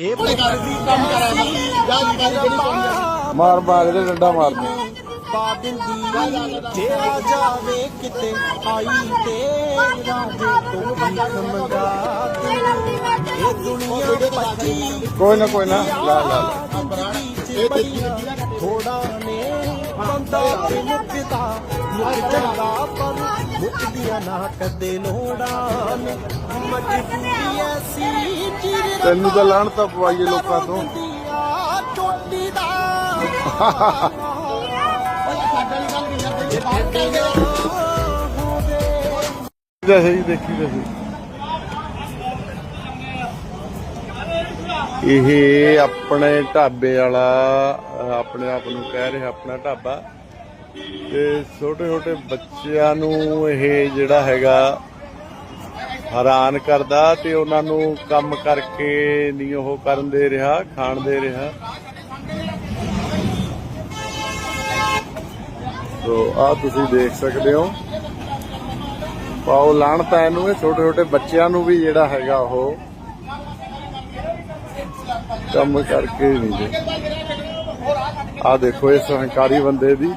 ਇਹ ਕੰਮ ਕਰਾਂਗਾ ਜਾਂ ਜਿਹੜੀ ਮਾਰ ਮਾਰ ਡੰਡਾ ਮਾਰਦੇ ਪਾਬੰਦੀ ਜੇ ਆ ਜਾਵੇ ਕਿਤੇ ਆਈ ਤੇ ਰਾਜੇ ਤੋਂ ਭੀਖ ਮੰਗਾ ਦੇ। ਇਹ ਦੁਨੀਆ ਪੱਕੀ ਕੋਈ ਨਾ ਕੋਈ ਨਾ ਲਾ ਲਾ। ਥੋੜਾ ਨੇ। ਬੰਦਾ ਤੇ ਮੁੱਕਦਾ। ਮੁੱਕ ਜਾਂਦਾ ਪਰ ਮੁੱਕਦੀਆਂ ਨਾ ਕਦੇ ਲੋੜਾਂ ਨੇ। ਮਜਬੂਰੀ ਤੈਨੂੰ ਤਾਂ ਲਾਣ ਤਾਂ ਪਵਾਈਏ ਲੋਕਾਂ ਤੋਂ। ਟੋਟੀ ਦਾ ਜੈਸੇ ਜੀ ਦੇਖੀ ਇਹ ਆਪਣੇ ਢਾਬੇ ਵਾਲਾ ਆਪਣੇ ਆਪ ਨੂੰ ਕਹਿ ਰਿਹਾ, ਆਪਣਾ ਢਾਬਾ। ਤੇ ਛੋਟੇ ਛੋਟੇ ਬੱਚਿਆਂ ਨੂੰ ਇਹ ਜਿਹੜਾ ਹੈਗਾ ਹੈਰਾਨ ਕਰਦਾ ਤੇ ਉਹਨਾਂ ਨੂੰ ਕੰਮ ਕਰਕੇ ਨਹੀਂ ਉਹ ਕਰਨ ਦੇ ਰਿਹਾ, ਖਾਣ ਦੇ ਰਿਹਾ। ਸੋ ਆ ਤੁਸੀਂ ਦੇਖ ਸਕਦੇ ਹੋ। ਪਾਉ ਲਾਣਤਾ ਇਹਨੂੰ, ਇਹ ਛੋਟੇ ਛੋਟੇ ਬੱਚਿਆਂ ਨੂੰ ਵੀ ਜਿਹੜਾ ਹੈਗਾ ਉਹ ਕੰਮ ਕਰਕੇ ਨਹੀਂ ਦੇ। ਆ ਦੇਖੋ ਇਸ ਹੰਕਾਰੀ ਬੰਦੇ ਦੀ।